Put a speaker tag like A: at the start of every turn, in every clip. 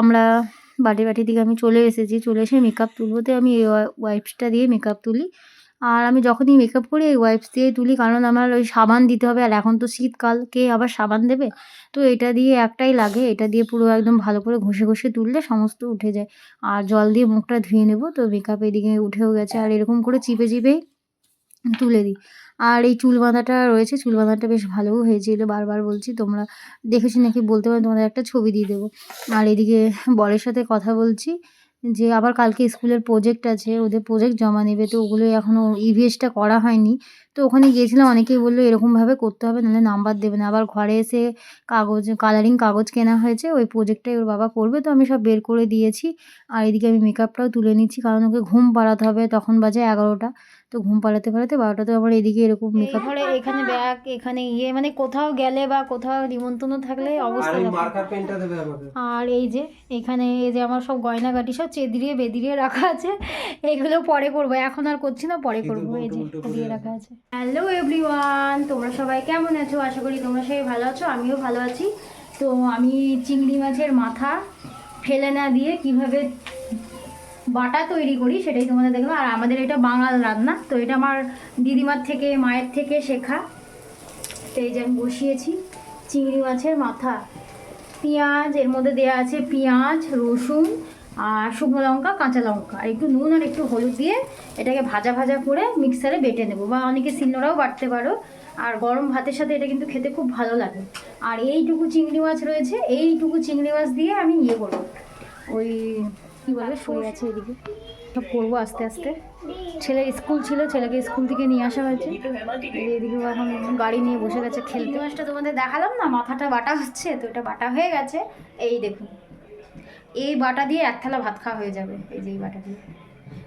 A: আমরা বাটি বাটি দিকে আমি চলে এসেছি, চলে এসে মেকআপ তুলবোতে আমি এই ওয়াইপসটা দিয়ে মেকআপ তুলি। আর আমি যখনই মেকআপ করি, এই ওয়াইপস দিয়েই তুলি, কারণ আমার ওই সাবান দিতে হবে। আর এখন তো শীতকাল, কে আবার সাবান দেবে? তো এটা দিয়ে একটাই লাগে, এটা দিয়ে পুরো একদম ভালো করে ঘষে ঘষে তুললে সমস্ত উঠে যায়। আর জল দিয়ে মুখটা ধুয়ে নেব, তো মেকআপ এদিকে উঠেও গেছে। আর এরকম করে চিপে চিপেই তুলে দিই। আর এই চুল বাঁধাটা রয়েছে, চুল বাঁধাটা বেশ ভালোও হয়েছিল। বারবার বলছি, তোমরা দেখেছি নাকি? বলতে পারো, তোমাদের একটা ছবি দিয়ে দেবো। আর এদিকে বরের সাথে কথা বলছি। যে আবার কালকে স্কুলের প্রজেক্ট আছে ওদের প্রজেক্ট জমা নেবে তো ওগুলো এখনও ইভিএসটা করা হয়নি। তো ওখানে গিয়েছিলাম অনেকেই বলল এরকমভাবে করতে হবে নাহলে নাম্বার দেবে না। আবার ঘরে এসে কাগজ কালারিং কাগজ কেনা হয়েছে ওই প্রজেক্টটাই ওর বাবা করবে তো আমি সব বের করে দিয়েছি। আর এদিকে আমি মেকআপটাও তুলে নিচ্ছি কারণ ওকে ঘুম পাড়াতে হবে তখন বাজে এগারোটা। তো ঘুম পাড়াতে পাড়াতে বারোটাতে আবার এদিকে এরকম মেকআপ এখানে এখানে ইয়ে মানে কোথাও গেলে বা কোথাও নিমন্ত্রণ থাকলে অবস্থা
B: আমাকে।
A: আর এই যে এখানে এই যে আমার সব গয়নাগাটি সব চেদিরিয়ে বেদিরিয়ে রাখা আছে। এগুলো পরে করব এখন আর করছি না পরে করব। এই যে দিয়ে রাখা আছে। হ্যালো এভরিওয়ান তোমরা সবাই কেমন আছো? আশা করি তোমরা সবাই ভালো আছো আমিও ভালো আছি। তো আমি চিংড়ি মাছের মাথা ফেলে না দিয়ে কীভাবে বাটা তৈরি করি সেটাই তোমাদের দেখব আর আমাদের এটা বাঙাল রান্না তো এটা আমার দিদিমার থেকে মায়ের থেকে শেখা। এই যে আমি বসিয়েছি চিংড়ি মাছের মাথা। পেঁয়াজ এর মধ্যে দেওয়া আছে পেঁয়াজ রসুন আর শুকনো লঙ্কা কাঁচা লঙ্কা। আর একটু নুন আর একটু হলুদ দিয়ে এটাকে ভাজা ভাজা করে মিক্সারে বেটে নেব। বা অনেকে শিলনোড়াও বাটতে পারো। আর গরম ভাতের সাথে এটা কিন্তু খেতে খুব ভালো লাগে। আর এইটুকু চিংড়ি মাছ রয়েছে এইটুকু চিংড়ি মাছ দিয়ে আমি ইয়ে করব। ওই কী বলবে সরে আছে এদিকে। সব করব আস্তে আস্তে। ছেলে স্কুল ছিল, ছেলেকে স্কুল থেকে নিয়ে আসা হয়েছে। এদিকে এখন গাড়ি নিয়ে বসে গেছে খেলতে। মাছটা তোমাদের দেখালাম না? মাথাটা বাটা হচ্ছে, তো এটা বাটা হয়ে গেছে। এই দেখুন। এই বাটা দিয়ে এক থালা ভাত খাওয়া হয়ে যাবে। এই যে এই বাটা দিয়ে।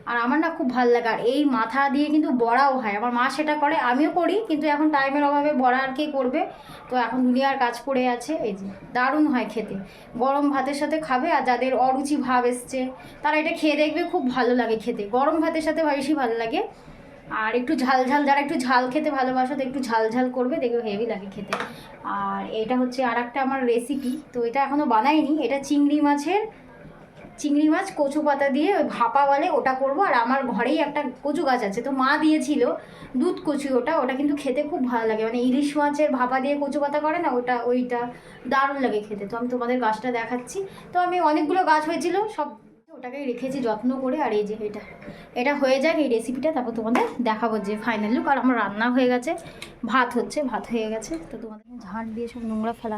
A: আর আমার না খুব ভালো লাগে, আর এই মাথা দিয়ে কিন্তু বড়াও হয়। আমার মা সেটা করে, আমিও করি, কিন্তু এখন টাইমের অভাবে বড়া আর কে করবে? তো এখন দুনিয়ার কাজ পড়ে আছে, এই যে দারুণ হয় খেতে। গরম ভাতের সাথে খাবে, আর যাদের অরুচি ভাব এসছে, তারা এটা খেয়ে দেখবে, খুব ভালো লাগে খেতে। গরম ভাতের সাথে বেশি ভালো লাগে। আর একটু ঝাল ঝাল, যারা একটু ঝাল খেতে ভালোবাসো, তো একটু ঝাল ঝাল করবে, দেখবে হেভি লাগে খেতে। আর এটা হচ্ছে আর একটা আমার রেসিপি তো এটা এখনও বানাইনি, এটা চিংড়ি মাছের চিংড়ি মাছ, কচু পাতা দিয়ে ওই ভাপা বলে ওটা করব। আর আমার ঘরেই একটা কচু গাছ আছে। তো মা দিয়েছিল দুধ কচু ওটা। ওটা কিন্তু খেতে খুব ভালো লাগে। মানে ইলিশ মাছের ভাপা দিয়ে কচু পাতা করে না, ওটা, ওইটা দারুণ লাগে খেতে। তো আমি তোমাদের গাছটা দেখাচ্ছি। তো আমি অনেকগুলো গাছ হয়েছিল, সব ওটাকেই রেখেছি যত্ন করে। আর এই যে এটা এটা হয়ে যাক এই রেসিপিটা তারপর তোমাদের দেখাবো যে ফাইনাল লুক আর আমার রান্না হয়ে গেছে। ভাত হচ্ছে, ভাত হয়ে গেছে। তো তোমাদের ঝাঁট দিয়ে সব নোংরা ফেলা।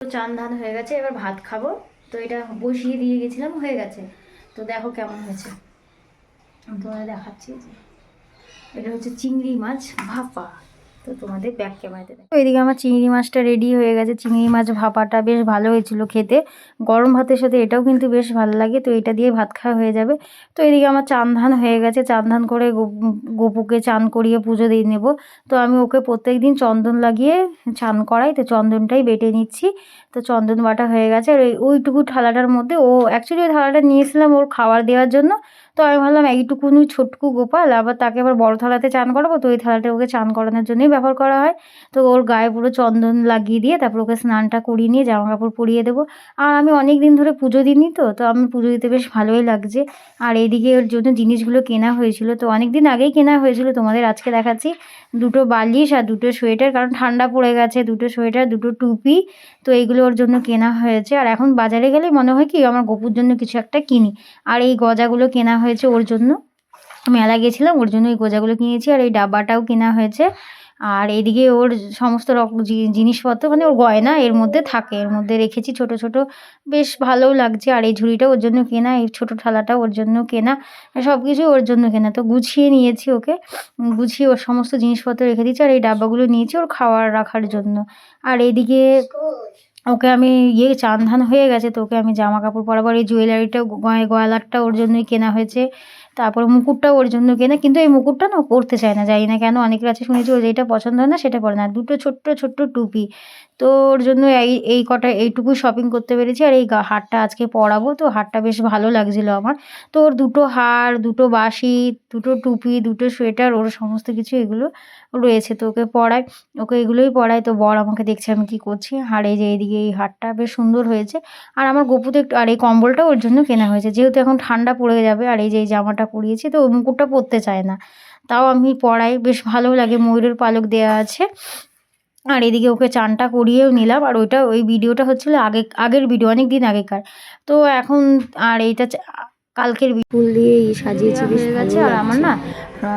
A: চান ধান হয়ে গেছে, এবার ভাত খাব। তো এটা বসিয়ে দিয়ে গেছিলাম, হয়ে গেছে। তো দেখো কেমন হয়েছে। তোমাদের দেখাচ্ছি এটা হচ্ছে চিংড়ি মাছ ভাপা। তো তোমাদের ব্যাক ক্যামেরাতে দেখো। এদিকে আমার চিংড়ি মাছটা রেডি হয়ে গেছে। চিংড়ি মাছ ভাপাটা বেশ ভালো হয়েছিল খেতে। গরম ভাতের সাথে এটাও কিন্তু বেশ ভালো লাগে। তো এটা দিয়ে ভাত খাওয়া হয়ে যাবে। তো এদিকে আমার চান ধান হয়ে গেছে। চান ধান করে গোপুকে চান করিয়ে পুজো দিয়ে নেব। তো আমি ওকে প্রত্যেক দিন চন্দন লাগিয়ে চান করাই। তো চন্দনটাই বেটে নিচ্ছি। তো চন্দন বাটা হয়ে গেছে। আর ওই ওইটুকু থালাটার মধ্যে ও অ্যাকচুয়ালি ওই থালাটা নিয়েছিলাম ওর খাবার দেওয়ার জন্য। তো আমি ভাবলাম এইটুকুনি ছোটকু গোপাল, আবার তাকে আবার বড় থালাতে চান করাবো? তো ওই থালাটা ওকে চান করানোর জন্যই ব্যবহার করা হয়। তো ওর গায়ে পুরো চন্দন লাগিয়ে দিয়ে তারপর ওকে স্নানটা করিয়ে নিয়ে জামা কাপড় পরিয়ে দেবো। আর আমি অনেক দিন ধরে পুজো দিইনি তো তো আমি পুজো দিতে বেশ ভালোই লাগছে। আর এইদিকে ওর জন্য জিনিসগুলো কেনা হয়েছিল। তো অনেক দিন আগেই কেনা হয়েছিল, তোমাদের আজকে দেখাচ্ছি। দুটো বালিশ আর দুটো সোয়েটার, কারণ ঠান্ডা পড়ে গেছে, দুটো সোয়েটার, দুটো টুপি, তো এইগুলো ওর জন্য কেনা হয়েছে। আর এখন বাজারে গেলে মনে হয় কি, আমার গোপুর জন্য কিছু একটা কিনি। আর এই গজাগুলো কেনা হয়েছে ওর জন্য। মেলা গেছিলাম ওর জন্য এই গজাগুলো কিনেছি আর এই ডাব্বাটাও কেনা হয়েছে। আর এদিকে ওর সমস্ত রকম জিনিসপত্র মানে ওর গয়না এর মধ্যে থাকে, এর মধ্যে রেখেছি ছোট ছোট। বেশ ভালোও লাগছে আর এই ঝুড়িটা ওর জন্য কেনা, এই ছোট থালাটা ওর জন্য কেনা। সব কিছু ওর জন্য কেনা। তো গুছিয়ে নিয়েছি ওকে। গুছিয়ে ওর সমস্ত জিনিসপত্র রেখে দিয়েছি আর এই ডাব্বাগুলো নিয়েছি ওর খাওয়ার রাখার জন্য। আর এইদিকে ওকে আমি ইয়ে চান ধান হয়ে গেছে তো ওকে আমি জামা কাপড় পরাবার এই জুয়েলারিটা গয় গয়লারটা ওর জন্যই কেনা হয়েছে। তারপর মুকুটটা ওর জন্য কেনা, কিন্তু এই মুকুটটা না পরতে চায় না, জানি না কেন। অনেকের কাছে শুনেছি ও যেটা পছন্দ হয় না, সেটা পরে না। দুটো ছোট্ট ছোট্ট টুপি। তো ওর জন্য এই এই কটা, এইটুকু শপিং করতে পেরেছি। আর এই হারটা আজকে পরাবো, তো হারটা বেশ ভালো লাগছিল আমার। তো ওর দুটো হার, দুটো বাঁশি দুটো টুপি, দুটো সোয়েটার, ওর সমস্ত কিছু এগুলো রয়েছে তো ওকে পরায় ওকে এগুলোই পরায় তো বর আমাকে দেখছে আমি কী করছি। এই যে এইদিকে এই হারটা বেশ সুন্দর হয়েছে। আর আমার গপুতে একটু, আর এই কম্বলটা ওর জন্য কেনা হয়েছে। যেহেতু এখন ঠান্ডা পড়ে যাবে, আর এই যে, এই জামাটা পরিয়েছি তো ও মুকুটটা পরতে চায় না। তাও আমি পরাই বেশ ভালো লাগে, ময়ূরের পালক দেওয়া আছে। আর এদিকে ওকে চানটা করিয়েও নিলাম, আর ওইটা, ওই ভিডিওটা হচ্ছিল আগে, আগের ভিডিও অনেক দিন আগেকার। তো এখন আর এইটা কালকের ফুল দিয়ে সাজিয়েছি, বেশ গেছে আর আমার না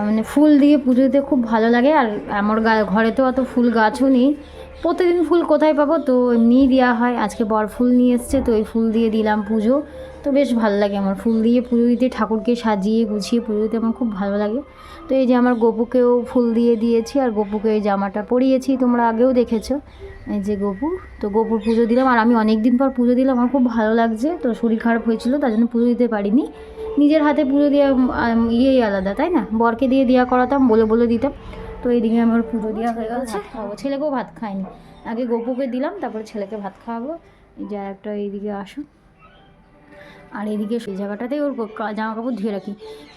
A: মানে ফুল দিয়ে পুজো দিতে খুব ভালো লাগে, আর আমার ঘরে তো অত ফুল গাছও নেই। প্রতিদিন ফুল কোথায় পাবো? তো এমনিই দেওয়া হয়, আজকে বর ফুল নিয়ে এসছে, তো ওই ফুল দিয়ে দিলাম পুজো। তো বেশ ভালো লাগে আমার। ফুল দিয়ে পুজো দিতে ঠাকুরকে সাজিয়ে, গুছিয়ে পুজো দিতে আমার খুব ভালো লাগে। তো এই যে আমার গপুকেও ফুল দিয়ে দিয়েছি আর গপুকে এই জামাটা পরিয়েছি, তোমরা আগেও দেখেছ। এই যে গপু, তো গপুর পুজো দিলাম আর আমি অনেক দিন পর পুজো দিলাম, আমার খুব ভালো লাগছে। তো শরীর খারাপ হয়েছিল, তার জন্য পুজো দিতে পারিনি। নিজের হাতে পুজো দেওয়া ইয়েই আলাদা, তাই না? বরকে দিয়ে দেওয়া করাতাম, বলে বলে দিতাম। তো এইদিকে আমার পুজো দেওয়া হয়ে গেছে খাব ছেলেকেও ভাত খায়নি আগে গপুকে দিলাম, তারপরে ছেলেকে ভাত খাওয়াবো। এই যে একটা এইদিকে আসুন। আর এদিকে সেই জায়গাটাতেই ওর জামা কাপড় ধুয়ে রাখি।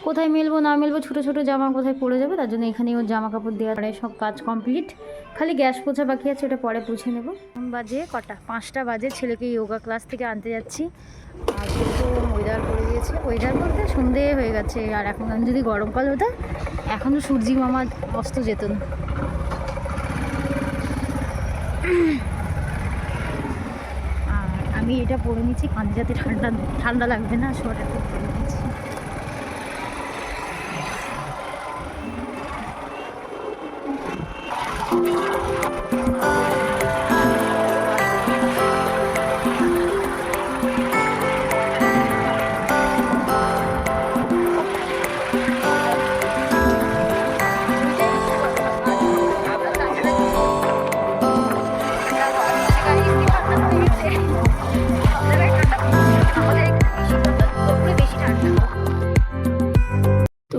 A: কোথায় মেলবো, না মেলবো, ছোটো ছোটো জামা কোথায় পড়ে যাবে, তার জন্য এখানে ওর জামা কাপড় দেওয়ার পরে সব কাজ কমপ্লিট খালি গ্যাস পোছা বাকি আছে, ওটা পরে পুছে নেব। বাজে কটা? পাঁচটা বাজে, ছেলেকে যোগা ক্লাস থেকে আনতে যাচ্ছি। আর যেহেতু ওয়েদার করে দিয়েছে ওয়েদার বলতে সন্ধে হয়ে গেছে, আর এখন আমি যদি গরমকাল হতো এখনও সূর্যি মামা অস্ত যেত না। আমি এটা পরে নিচ্ছি কাঁধে যাতে ঠান্ডা ঠান্ডা লাগবে না শোয়াটা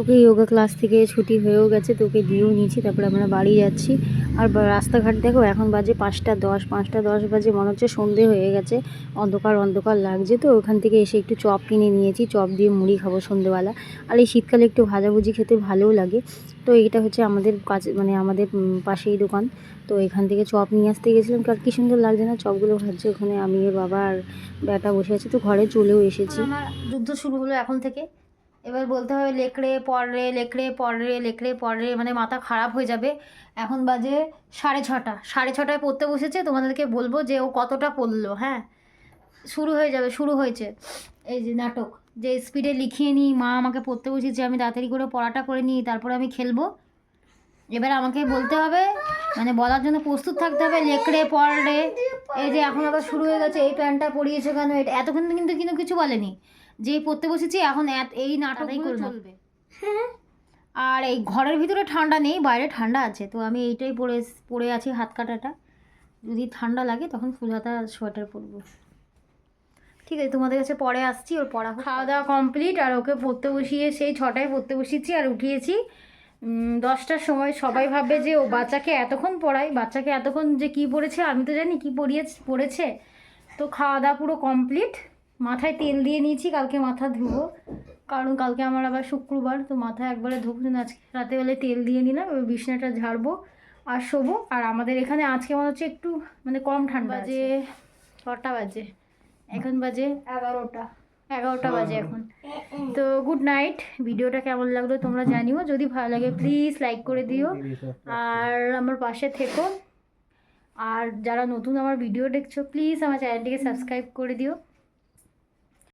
A: তোকে যোগা ক্লাস থেকে ছুটি হয়েও গেছে, তোকে দিয়েও নিয়েছি, তারপরে আমরা বাড়ি যাচ্ছি। আর রাস্তাঘাট দেখো, এখন বাজে পাঁচটা দশ পাঁচটা দশ বাজে, মনে হচ্ছে সন্ধে হয়ে গেছে। অন্ধকার অন্ধকার লাগছে তো, ওখান থেকে এসে একটু চপ কিনে নিয়েছি, চপ দিয়ে মুড়ি খাব সন্ধেবেলা। আর এই শীতকালে একটু ভাজাভুজি খেতে ভালোও লাগে। তো এটা হচ্ছে আমাদের কাছে মানে আমাদের পাশেই দোকান। তো এখান থেকে চপ নিয়ে আসতে গেছিলাম আর কি সুন্দর লাগছে না, চপগুলো ভাজছে ওখানে। আমি বাবা আর বেটা বসে আছে, তো ঘরে চলেও এসেছি। যুদ্ধ শুরু হলো এখন থেকে। এবার বলতে হবে লেকড়ে, পড়রে লেকড়ে পড়রে লেকড়ে, পড়রে মানে মাথা খারাপ হয়ে যাবে। এখন বাজে সাড়ে ছটা। সাড়ে ছটায় পড়তে বসেছে, তোমাদেরকে বলব যে ও কতটা পড়ল হ্যাঁ? শুরু হয়ে যাবে, শুরু হয়েছে। এই যে নাটক, যে স্পিডে লিখিয়ে নিই, মা আমাকে পড়তে বসেছে আমি তাড়াতাড়ি করে পড়াটা করে নিই, তারপরে আমি খেলব। এবার আমাকে বলতে হবে মানে বলার জন্য প্রস্তুত থাকতে হবে, লেকড়ে, পড়রে। এই যে এখন আবার শুরু হয়ে গেছে, এই প্যান্টটা পরিয়েছে কেন? এটা এতক্ষণ কিন্তু কিন্তু কিছু বলেনি। যে পড়তে বসেছি এখন এত- এই নাটকই চলবে। আর এই ঘরের ভিতরে ঠান্ডা নেই বাইরে ঠান্ডা আছে তো আমি এইটাই পরে পরে আছি হাত কাটাটা। যদি ঠান্ডা লাগে তখন ফুল হাতা সোয়েটার পরবো। ঠিক আছে তোমাদের কাছে পরে আসছি ওর পড়া খাওয়া দাওয়া কমপ্লিট আর ওকে পড়তে বসিয়ে সেই ছটায় পড়তে বসিয়েছি আর উঠিয়েছি। দশটার সময় সবাই ভাববে যে ও বাচ্চাকে এতক্ষণ পড়াই বাচ্চাকে এতক্ষণ যে কি পড়েছে আমি তো জানি কি পড়িয়ে পড়েছে। তো খাওয়া দাওয়া পুরো কমপ্লিট। মাথায় তেল দিয়ে নিয়েছি কালকে মাথা ধুবো। কারণ কালকে আমার আবার শুক্রবার তো মাথায় একবারে ধুবো না। আজকে রাতে বেলে তেল দিয়ে নিলাম এবার বিছনাটা ঝাড়বো আর শোবো। আর আমাদের এখানে আজকে মনে হচ্ছে একটু মানে কম ঠান্ডা বাজে ছটা বাজে। এখন বাজে এগারোটা। এগারোটা বাজে এখন। তো গুড নাইট ভিডিওটা কেমন লাগল তোমরা জানিও। যদি ভালো লাগে প্লিজ লাইক করে দিও। আর আমার পাশে থেকো। আর যারা নতুন আমার ভিডিও দেখছ প্লিজ আমার চ্যানেলটিকে সাবস্ক্রাইব করে দিও।